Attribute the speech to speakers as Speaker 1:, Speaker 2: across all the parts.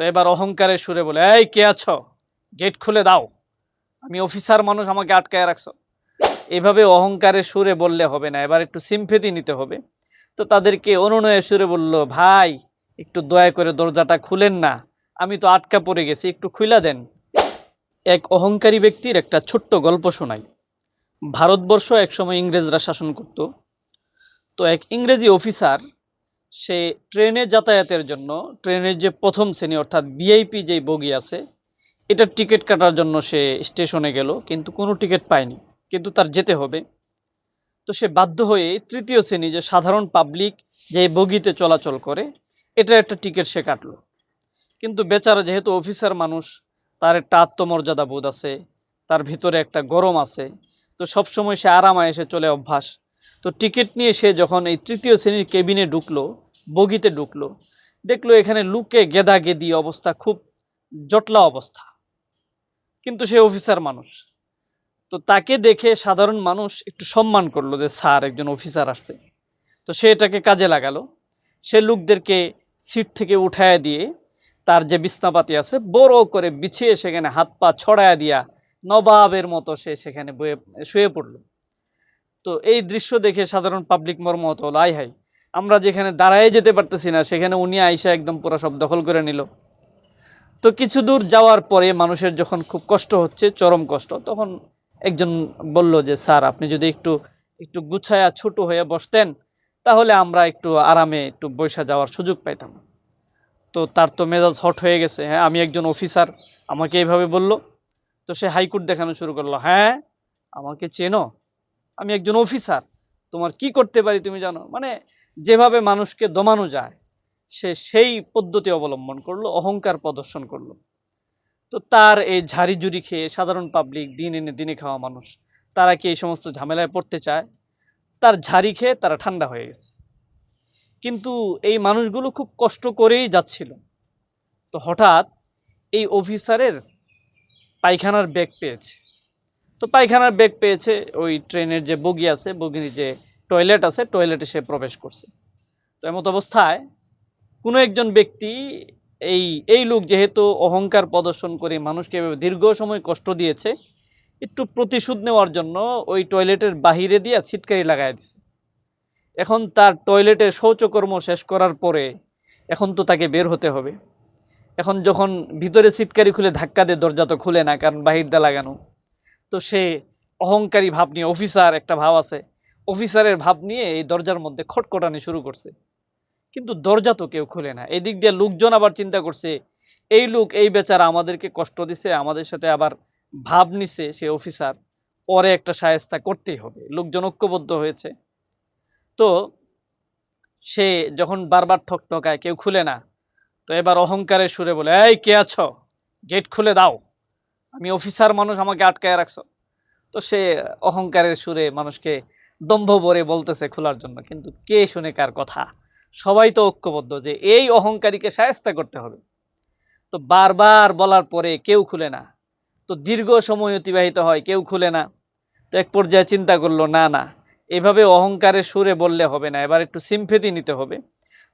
Speaker 1: তো এবার অহংকারের সুরে বলে, এই, কে আছো? গেট খুলে দাও। আমি অফিসার মানুষ, আমাকে আটকায় রাখছো। এভাবে অহংকারের সুরে বললে হবে না, এবার একটু সিম্পেতি নিতে হবে। তো তাদেরকে অনুনয়ের সুরে বলল, ভাই, একটু দয়া করে দরজাটা খুলেন না। আমি তো আটকা পড়ে গেছি, একটু খুইলা দেন। এক অহংকারী ব্যক্তির একটা ছোট্ট গল্প শোনাই। ভারতবর্ষ একসময় ইংরেজরা শাসন করত। তো এক ইংরেজি অফিসার সে ট্রেনে যাতায়াতের জন্য, ট্রেনের যে প্রথম শ্রেণি অর্থাৎ ভিআইপি যেই বগি আছে এটার টিকিট কাটার জন্য সে স্টেশনে গেল, কিন্তু কোনো টিকিট পায়নি। কিন্তু তার যেতে হবে। তো সে বাধ্য হয়ে তৃতীয় শ্রেণি যে সাধারণ পাবলিক যে বগিতে চলাচল করে, এটা একটা টিকিট সে কাটলো। কিন্তু বেচারা যেহেতু অফিসার মানুষ, তার একটা আত্মমর্যাদা বোধ আছে, তার ভিতরে একটা গরম আছে, তো সবসময় সে আরামায় এসে চলে অভ্যাস। তো টিকিট নিয়ে সে যখন এই তৃতীয় শ্রেণির কেবিনে ঢুকলো, বগিতে ঢুকলো, দেখল এখানে লুকে গেদা গেদি অবস্থা, খুব জটলা অবস্থা। কিন্তু সে অফিসার মানুষ। তো তাকে দেখে সাধারণ মানুষ একটু সম্মান করল যে, স্যার, একজন অফিসার আসছে। তো সে এটাকে কাজে লাগালো। সে লোকদেরকে সিট থেকে উঠায় দিয়ে তার যে বিছনাপাতি আছে, বড় করে বিছিয়ে সেখানে হাত পা ছড়ায় দিয়া নবাবের মতো সে সেখানে বয়ে, শুয়ে পড়ল। তো এই দৃশ্য দেখে সাধারণ পাবলিক মর্মত হলো আই হাই আমরা যেখানে দাঁড়ায় যেতে পারতেছি না, সেখানে উনি আইসা একদম পুরো সব দখল করে নিল। তো কিছু দূর যাওয়ার পরে মানুষের যখন খুব কষ্ট হচ্ছে, চরম কষ্ট, তখন একজন বলল যে, স্যার, আপনি যদি একটু একটু গুছায়া ছোট হয়ে বসতেন, তাহলে আমরা একটু আরামে একটু বৈশা যাওয়ার সুযোগ পাইতাম। তো তার তো মেজাজ হট হয়ে গেছে হ্যাঁ আমি একজন অফিসার আমাকে এইভাবে বলল। তো সে হাইকোর্ট দেখানো শুরু করল হ্যাঁ আমাকে চেনো আমি একজন অফিসার, তোমার কি করতে পারি তুমি জানো? মানে যেভাবে মানুষকে দমানো যায়, সে সেই পদ্ধতি অবলম্বন করল, অহংকার প্রদর্শন করল। তো তার এই ঝাড়ি ঝুড়ি খেয়ে সাধারণ পাবলিক দিন এনে দিনে খাওয়া মানুষ, তারা কি এই সমস্ত ঝামেলায় পড়তে চায়? তার ঝাড়ি খেয়ে তারা ঠান্ডা হয়ে গেছে। কিন্তু এই মানুষগুলো খুব কষ্ট করেই যাচ্ছিল। তো হঠাৎ এই অফিসারের পায়খানার ব্যাগ পেয়েছে। তো পায়খানার বেগ পেয়েছে, ওই ট্রেনের যে বগি আছে বগির যে টয়লেট আছে টয়লেটে সে প্রবেশ করছে। তো এমত অবস্থায় কোনো একজন ব্যক্তি এই এই লোক যেহেতু অহংকার প্রদর্শন করে মানুষকে দীর্ঘ সময় কষ্ট দিয়েছে, একটু প্রতিশোধ নেওয়ার জন্য ওই টয়লেটের বাহিরে দিয়ে ছিটকারি লাগাই দিছে। এখন তার টয়লেটে শৌচকর্ম শেষ করার পরে এখন তো তাকে বের হতে হবে। এখন যখন ভিতরে সিটকারি খুলে ধাক্কা দিয়ে দরজা তো খুলে না, কারণ বাহির দিয়ে লাগানো। তো সে অহংকারী ভাব নিয়ে, অফিসার একটা ভাব আছে। অফিসারের ভাব নিয়ে এই দরজার মধ্যে খটখটানি শুরু করছে। কিন্তু দরজা তো কেউ খুলে না। এদিক দিয়ে লোকজন আবার চিন্তা করছে, এই লোক, এই বেচারা আমাদেরকে কষ্ট দিছে, আমাদের সাথে আবার ভাব নিছে সে অফিসার। পরে একটা সায়স্তা করতেই হবে। লোকজন ঐক্যবদ্ধ হয়েছে। তো সে যখন বারবার ঠক ঠকায় কেউ খুলে না, তো এবার অহংকারের সুরে বলে, এই, কে আছো? গেট খুলে দাও। আমি অফিসার মানুষ, আমাকে আটকায় রাখছো। তো সে অহংকারের সুরে মানুষকে দম্ভ ভরে বলতেছে খোলার জন্য। কিন্তু কে শুনে কার কথা? সবাই তো ঐক্যবদ্ধ যে এই অহংকারীকে সায়স্তা করতে হবে। তো বারবার বলার পরে কেউ খুলে না। তো দীর্ঘ সময় অতিবাহিত হয়, কেউ খুলে না। তো এক পর্যায়ে চিন্তা করল, না না, এভাবে অহংকারের সুরে বললে হবে না। এবার একটু সিম্পেতি নিতে হবে।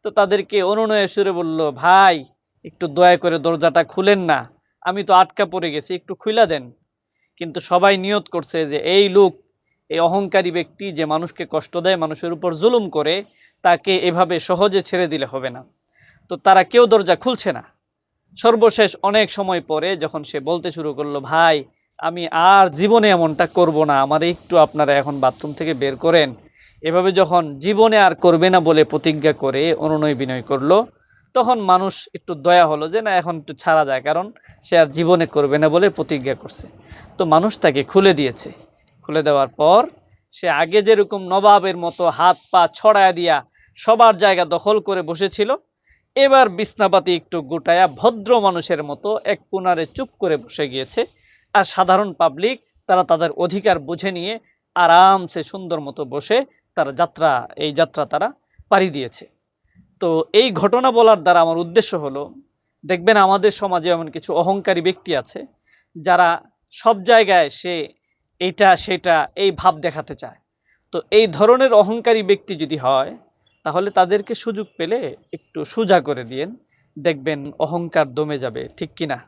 Speaker 1: তো তাদেরকে অনুনয়ের সুরে বলল, ভাই, একটু দয়া করে দরজাটা খুলেন না। আমি তো আটকা পড়ে গেছি, একটু খুইলা দেন। কিন্তু সবাই নিয়ত করছে যে এই লোক, এই অহংকারী ব্যক্তি যে মানুষকে কষ্ট দেয়, মানুষের উপর জুলুম করে, তাকে এভাবে সহজে ছেড়ে দিলে হবে না। তো তারা কেউ দরজা খুলছে না। সর্বশেষ অনেক সময় পরে যখন সে বলতে শুরু করল, ভাই, আমি আর জীবনে এমনটা করব না, আমার একটু আপনারা এখন বাথরুম থেকে বের করেন। এভাবে যখন জীবনে আর করবে না বলে প্রতিজ্ঞা করে অনুনয় বিনয় করল তখন মানুষ একটু দয়া হলো যে, না, এখন একটু ছাড়া যায়, কারণ সে আর জীবনে করবে না বলে প্রতিজ্ঞা করছে। তো মানুষ তাকে খুলে দিয়েছে। খুলে দেওয়ার পর সে আগে যেরকম নবাবের মতো হাত পা ছড়ায় দিয়া সবার জায়গা দখল করে বসেছিল, এবার বিছনাপাতি একটু গোটায়া ভদ্র মানুষের মতো এক কোনারে চুপ করে বসে গিয়েছে আর সাধারণ পাবলিক তারা তাদের অধিকার বুঝে নিয়ে আরামসে সুন্দর মতো বসে তারা যাত্রা, এই যাত্রা তারা পাড়ি দিয়েছে। তো এই ঘটনা বলার দ্বারা আমার উদ্দেশ্য হলো, দেখবেন আমাদের সমাজে এমন কিছু অহংকারী ব্যক্তি আছে, যারা সব জায়গায় সে এটা, সেটা, এই ভাব দেখাতে চায়। তো এই ধরনের অহংকারী ব্যক্তি যদি হয়, তাহলে তাদেরকে সুযোগ পেলে একটু সোজা করে দিয়েন, দেখবেন অহংকার দমে যাবে, ঠিক কিনা?